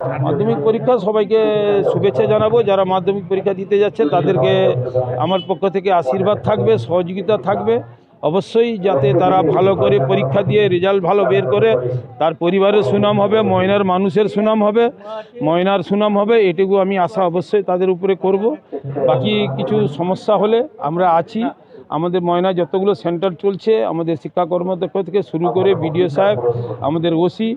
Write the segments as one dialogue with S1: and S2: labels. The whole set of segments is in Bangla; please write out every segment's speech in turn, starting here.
S1: মাধ্যমিক পরীক্ষা সবাইকে শুভেচ্ছা জানাব। যারা মাধ্যমিক পরীক্ষা দিতে যাচ্ছে, তাদেরকে আমার পক্ষ থেকে আশীর্বাদ থাকবে, সহযোগিতা থাকবে। অবশ্যই যাতে তারা ভালো করে পরীক্ষা দিয়ে রেজাল্ট ভালো বের করে। তার পরিবারের সুনাম হবে, ময়নার মানুষের সুনাম হবে, ময়নার সুনাম হবে, এটুকু আমি আশা অবশ্যই তাদের উপরে করব। বাকি কিছু সমস্যা হলে আমরা আছি। আমাদের ময়না যতগুলো সেন্টার চলছে, আমাদের শিক্ষা কর্মদক্ষ থেকে শুরু করে বিডিও সাহেব, আমাদের ওসি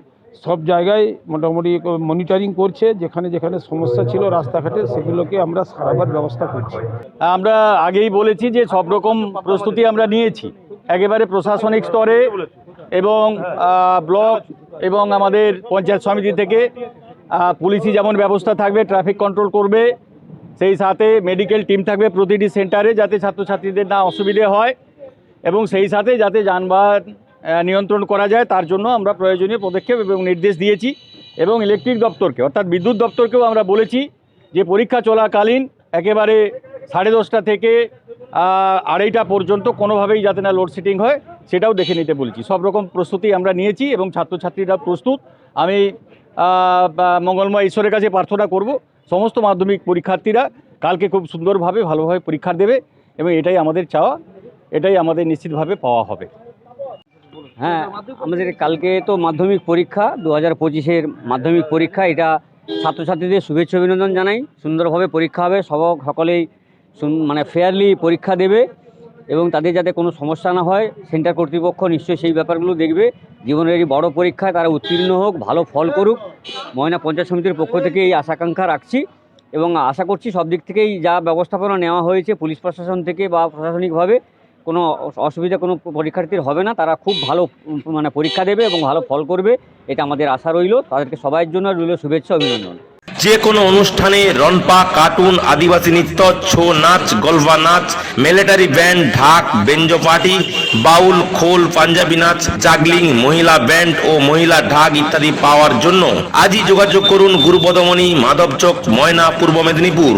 S1: সব জায়গায় মোটামুটি মনিটরিং করছে, যেখানে যেখানে সমস্যা ছিল রাস্তাঘাটে, সেগুলোকে আমরা সারাবার ব্যবস্থা করছি।
S2: আমরা আগেই বলেছি যে সব রকম প্রস্তুতি আমরা নিয়েছি। একেবারে প্রশাসনিক স্তরে এবং ব্লক এবং আমাদের পঞ্চায়েত সমিতি থেকে পুলিশি যেমন ব্যবস্থা থাকবে, ট্রাফিক কন্ট্রোল করবে, সেই সাথে মেডিকেল টিম থাকবে প্রতিটি সেন্টারে যাতে ছাত্রছাত্রীদের না অসুবিধে হয় এবং সেই সাথে যাতে যানবাহন নিয়ন্ত্রণ করা যায়, তার জন্য আমরা প্রয়োজনীয় পদক্ষেপ এবং নির্দেশ দিয়েছি এবং ইলেকট্রিক দপ্তরকে, অর্থাৎ বিদ্যুৎ দপ্তরকেও আমরা বলেছি যে পরীক্ষা চলাকালীন একেবারে সাড়ে দশটা থেকে আড়াইটা পর্যন্ত কোনোভাবেই যাতে না লোডশেডিং হয়, সেটাও দেখে নিতে বলছি। সব রকম প্রস্তুতি আমরা নিয়েছি এবং ছাত্রছাত্রীরা প্রস্তুত। আমি মঙ্গলময় ঈশ্বরের কাছে প্রার্থনা করব, সমস্ত মাধ্যমিক পরীক্ষার্থীরা কালকে খুব সুন্দরভাবে, ভালোভাবে পরীক্ষা দেবে এবং এটাই আমাদের চাওয়া, এটাই আমাদের নিশ্চিতভাবে পাওয়া হবে।
S3: হ্যাঁ আমাদের কালকে তো মাধ্যমিক পরীক্ষা দু হাজার পঁচিশের মাধ্যমিক পরীক্ষা। এটা ছাত্রছাত্রীদের শুভেচ্ছা অভিনন্দন জানাই। সুন্দরভাবে পরীক্ষা হবে। সব সকলেই মানে ফেয়ারলি পরীক্ষা দেবে এবং তাদের যাতে কোনো সমস্যা না হয়, সেন্টার কর্তৃপক্ষ নিশ্চয়ই সেই ব্যাপারগুলো দেখবে। জীবনের এই বড় পরীক্ষায় তারা উত্তীর্ণ হোক, ভালো ফল করুক। ময়না পঞ্চায়েত সমিতির পক্ষ থেকে এই আশাকাঙ্ক্ষা রাখছি এবং আশা করছি সব দিক থেকেই যা ব্যবস্থাপনা নেওয়া হয়েছে, পুলিশ প্রশাসন থেকে বা প্রশাসনিকভাবে কোনো অসুবিধা কোনো পরীক্ষার্থীর হবে না। তারা খুব ভালো মানে পরীক্ষা দেবে এবং ভালো ফল করবে। এটা আমাদের আশা রইল। তাদেরকে সবাইয়ের জন্য রইল শুভেচ্ছা অভিনন্দন।
S4: যে কোনো অনুষ্ঠানে রনপা কার্টুন, আদিবাসী নৃত্য, ছৌ নাচ গলভা নাচ, মিলিটারি ব্যান্ড, ঢাক, বেঞ্জো পার্টি, বাউল, খোল, পাঞ্জাবি নাচ, জাগলিং, মহিলা ব্যান্ড ও মহিলা ঢাক ইত্যাদি পাওয়ার জন্য আজই যোগাযোগ করুন গুরুপদমণি, মাধবচক, ময়না, পূর্ব মেদিনীপুর।